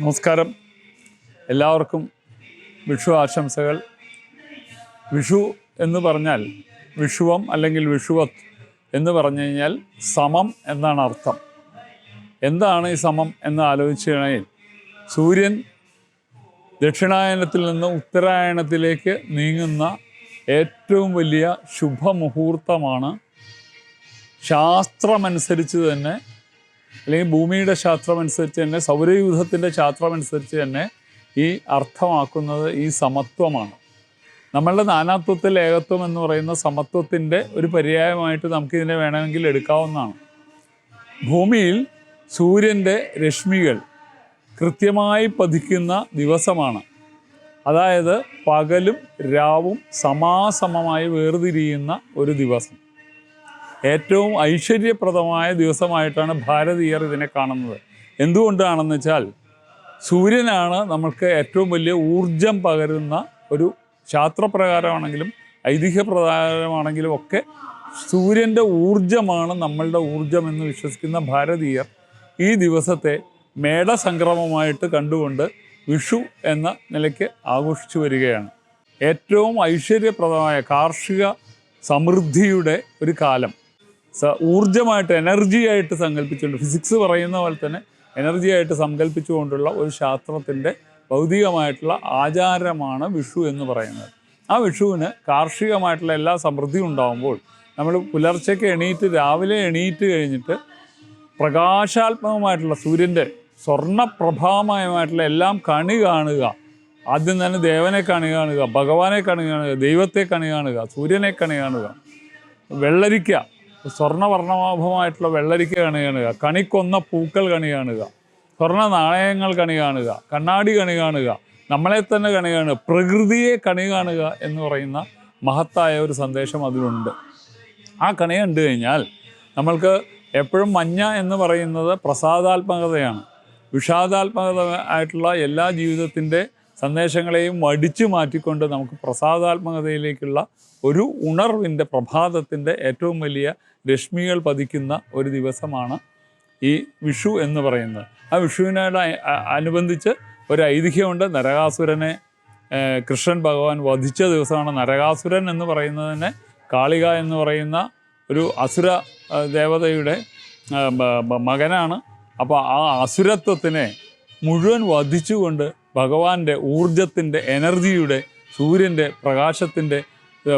നമസ്കാരം. എല്ലാവർക്കും വിഷു ആശംസകൾ. വിഷു എന്ന് പറഞ്ഞാൽ വിഷുവം അല്ലെങ്കിൽ വിഷുവത്ത് എന്ന് പറഞ്ഞു കഴിഞ്ഞാൽ സമം എന്നാണ് അർത്ഥം. എന്താണ് ഈ സമം എന്ന് കഴിഞ്ഞാൽ സൂര്യൻ ദക്ഷിണായനത്തിൽ നിന്ന് ഉത്തരായണത്തിലേക്ക് നീങ്ങുന്ന ഏറ്റവും വലിയ ശുഭമുഹൂർത്തമാണ് ശാസ്ത്രമനുസരിച്ച് തന്നെ അല്ലെങ്കിൽ ഭൂമിയുടെ ശാസ്ത്രമനുസരിച്ച് തന്നെ സൗരയൂഥത്തിന്റെ ശാസ്ത്രമനുസരിച്ച് തന്നെ ഈ അർത്ഥമാക്കുന്നത് ഈ സമത്വമാണ്. നമ്മളുടെ നാനാത്വത്തിൽ ഏകത്വം എന്ന് പറയുന്ന സമത്വത്തിന്റെ ഒരു പര്യായമായിട്ട് നമുക്കിതിനെ വേണമെങ്കിൽ എടുക്കാവുന്നതാണ്. ഭൂമിയിൽ സൂര്യന്റെ രശ്മികൾ കൃത്യമായി പതിക്കുന്ന ദിവസമാണ്. അതായത് പകലും രാവും സമാസമമായി വേർതിരിയുന്ന ഒരു ദിവസം. ഏറ്റവും ഐശ്വര്യപ്രദമായ ദിവസമായിട്ടാണ് ഭാരതീയർ ഇതിനെ കാണുന്നത്. എന്തുകൊണ്ടാണെന്ന് വെച്ചാൽ സൂര്യനാണ് നമ്മൾക്ക് ഏറ്റവും വലിയ ഊർജം പകരുന്ന ഒരു ശാസ്ത്രപ്രകാരമാണെങ്കിലും ഐതിഹ്യപ്രകാരമാണെങ്കിലും ഒക്കെ സൂര്യന്റെ ഊർജമാണ് നമ്മളുടെ ഊർജം എന്ന് വിശ്വസിക്കുന്ന ഭാരതീയർ ഈ ദിവസത്തെ മേടസംക്രമമായിട്ട് കണ്ടുകൊണ്ട് വിഷു എന്ന നിലയ്ക്ക് ആഘോഷിച്ചു വരികയാണ്. ഏറ്റവും ഐശ്വര്യപ്രദമായ കാർഷിക സമൃദ്ധിയുടെ ഒരു കാലം. സ ഊർജമായിട്ട് എനർജി ആയിട്ട് സങ്കല്പിച്ചുകൊണ്ട് ഫിസിക്സ് പറയുന്ന പോലെ തന്നെ എനർജി ആയിട്ട് സങ്കല്പിച്ചുകൊണ്ടുള്ള ഒരു ശാസ്ത്രത്തിന്റെ ഭൗതികമായിട്ടുള്ള ആചാരമാണ് വിഷു എന്ന് പറയുന്നത്. ആ വിഷുവിന് കാർഷികമായിട്ടുള്ള എല്ലാ സമൃദ്ധിയും ഉണ്ടാകുമ്പോൾ നമ്മൾ പുലർച്ചയ്ക്ക് എണീറ്റ് രാവിലെ എണീറ്റ് കഴിഞ്ഞിട്ട് പ്രകാശാത്മകമായിട്ടുള്ള സൂര്യന്റെ സ്വർണപ്രഭാമയമായിട്ടുള്ള എല്ലാം കണി കാണുക ആദ്യം തന്നെ ദേവനെ കണി കാണുക ഭഗവാനെ കണി കാണുക ദൈവത്തെ കണി കാണുക സൂര്യനെ കണി കാണുക വെള്ളരിക്ക സ്വർണവർണമാഭമായിട്ടുള്ള വെള്ളരിക്ക കണി കാണുക കണിക്കൊന്ന പൂക്കൾ കണി കാണുക സ്വർണ നാണയങ്ങൾ കണി കാണുക കണ്ണാടി കണി കാണുക നമ്മളെ തന്നെ കണി കാണുക പ്രകൃതിയെ കണി കാണുക എന്ന് പറയുന്ന മഹത്തായ ഒരു സന്ദേശം അതിലുണ്ട്. ആ കണി കണ്ടു കഴിഞ്ഞാൽ നമ്മൾക്ക് എപ്പോഴും മഞ്ഞ എന്ന് പറയുന്നത് പ്രസാദാത്മകതയാണ്. വിഷാദാത്മകത ആയിട്ടുള്ള എല്ലാ ജീവിതത്തിന്റെ സന്ദേശങ്ങളെയും വടിച്ചു മാറ്റിക്കൊണ്ട് നമുക്ക് പ്രസാദാത്മകതയിലേക്കുള്ള ഒരു ഉണർവിന്റെ പ്രഭാതത്തിന്റെ ഏറ്റവും വലിയ രശ്മികൾ പതിക്കുന്ന ഒരു ദിവസമാണ് ഈ വിഷു എന്ന് പറയുന്നത്. ആ വിഷുവിനോട് അനുബന്ധിച്ച് ഒരു ഐതിഹ്യമുണ്ട്. നരകാസുരനെ കൃഷ്ണൻ ഭഗവാൻ വധിച്ച ദിവസമാണ്. നരകാസുരൻ എന്ന് പറയുന്നതിനെ കാളിക എന്ന് പറയുന്ന ഒരു അസുര ദേവതയുടെ മകനാണ്. അപ്പോൾ ആ അസുരത്വത്തിനെ മുഴുവൻ വധിച്ചുകൊണ്ട് ഭഗവാന്റെ ഊർജത്തിന്റെ എനർജിയുടെ സൂര്യന്റെ പ്രകാശത്തിന്റെ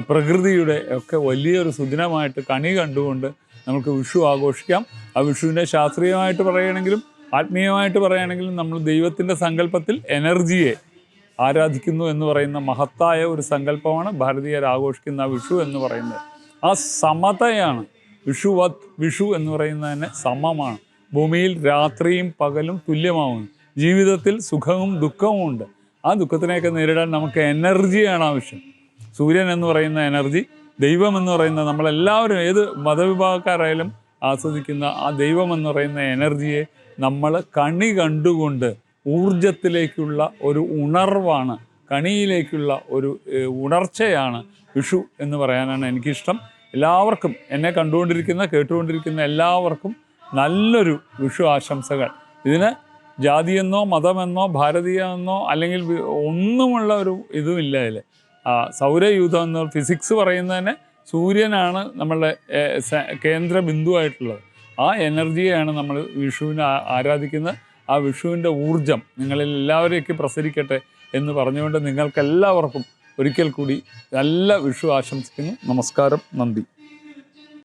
പ്രകൃതിയുടെ ഒക്കെ വലിയൊരു സുദിനമായിട്ട് കണി കണ്ടുകൊണ്ട് നമുക്ക് വിഷു ആഘോഷിക്കാം. ആ വിഷുവിനെ ശാസ്ത്രീയമായിട്ട് പറയുകയാണെങ്കിലും ആത്മീയമായിട്ട് പറയുകയാണെങ്കിലും നമ്മൾ ദൈവത്തിന്റെ സങ്കല്പത്തിൽ എനർജിയെ ആരാധിക്കുന്നു എന്ന് പറയുന്ന മഹത്തായ ഒരു സങ്കല്പമാണ് ഭാരതീയർ ആഘോഷിക്കുന്ന വിഷു എന്ന് പറയുന്നത്. ആ സമതയാണ് വിഷുവത് വിഷു എന്ന് പറയുന്നതിന് സമമാണ്. ഭൂമിയിൽ രാത്രിയും പകലും തുല്യമാവുന്നു. ജീവിതത്തിൽ സുഖവും ദുഃഖവും ഉണ്ട്. ആ ദുഃഖത്തിനെയൊക്കെ നേരിടാൻ നമുക്ക് എനർജിയാണ് ആവശ്യം. സൂര്യൻ എന്ന് പറയുന്ന എനർജി ദൈവം എന്ന് പറയുന്ന നമ്മളെല്ലാവരും ഏത് മതവിഭാഗക്കാരായാലും ആസ്വദിക്കുന്ന ആ ദൈവം എന്ന് പറയുന്ന എനർജിയെ നമ്മൾ കണി കണ്ടുകൊണ്ട് ഊർജത്തിലേക്കുള്ള ഒരു ഉണർവാണ് കണിയിലേക്കുള്ള ഒരു ഉണർച്ചയാണ് വിഷു എന്ന് പറയാനാണ് എനിക്കിഷ്ടം. എല്ലാവർക്കും എന്നെ കണ്ടുകൊണ്ടിരിക്കുന്ന കേട്ടുകൊണ്ടിരിക്കുന്ന എല്ലാവർക്കും നല്ലൊരു വിഷു ആശംസകൾ. ഇതിന് ജാതിയെന്നോ മതമെന്നോ ഭാരതീയമെന്നോ അല്ലെങ്കിൽ ഒന്നുമുള്ള ഒരു ഇതുമില്ല അതിൽ. സൗരയൂഥം എന്ന് ഫിസിക്സ് പറയുന്നതിന് സൂര്യനാണ് നമ്മളുടെ കേന്ദ്ര ബിന്ദുവായിട്ടുള്ളത്. ആ എനർജിയെയാണ് നമ്മൾ വിഷുവിനെ ആരാധിക്കുന്നത്. ആ വിഷുവിന്റെ ഊർജം നിങ്ങളിൽ എല്ലാവരെയൊക്കെ പ്രസരിക്കട്ടെ എന്ന് പറഞ്ഞുകൊണ്ട് നിങ്ങൾക്കെല്ലാവർക്കും ഒരിക്കൽ കൂടി നല്ല വിഷു ആശംസിക്കുന്നു. നമസ്കാരം. നന്ദി.